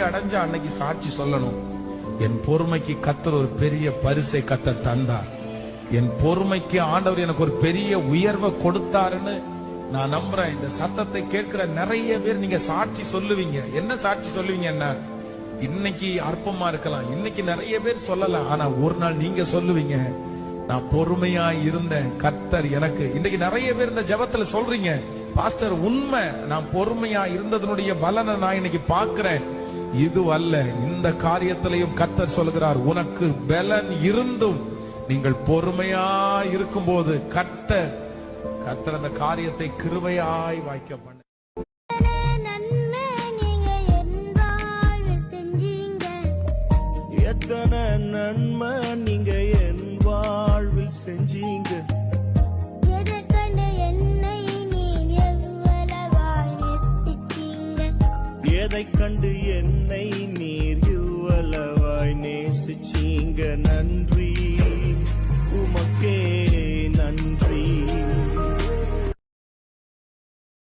அடைஞ்ச அன்னைக்கு சாட்சி சொல்லணும். என் பொறுமைக்கு கத்தர் ஒரு பெரிய பரிசை கத்த தந்தார். என் பொறுமைக்கு ஆண்டவர் எனக்கு ஒரு பெரிய உயர்வை கொடுத்தாருன்னு நான் நம்புறேன். இந்த சத்தத்தை கேட்கிற நிறைய பேர் நீங்க சாட்சி சொல்லுவீங்க. என்ன சாட்சி சொல்லுவீங்க என்ன? இன்னைக்கு அற்பமா இருக்கலாம். இன்னைக்கு நிறைய பேர் சொல்லலாம். ஆனா ஒரு நாள் நீங்க சொல்லுவீங்க நான் பொறுமையா இருந்தேன். கத்தர் எனக்கு இன்னைக்கு நிறைய பேர் இந்த ஜெபத்துல சொல்றீங்க பாஸ்டர் உண்மை. நான் பொறுமையா இருந்ததனுடைய பலனை நான் இன்னைக்கு பார்க்கிறேன். இது அல்ல இந்த காரியத்திலையும் கத்தர் சொல்கிறார் உனக்கு பலன் இருந்தும் நீங்கள் பொறுமையா இருக்கும்போது கத்தர் கத்தர் அந்த காரியத்தை கிருபையாய் வாய்க்க பண்ண. எத்தனை நன்மை நீங்க என் வாழ்வில் செஞ்சீங்க. நேசித்தீங்க கண்டு என்னை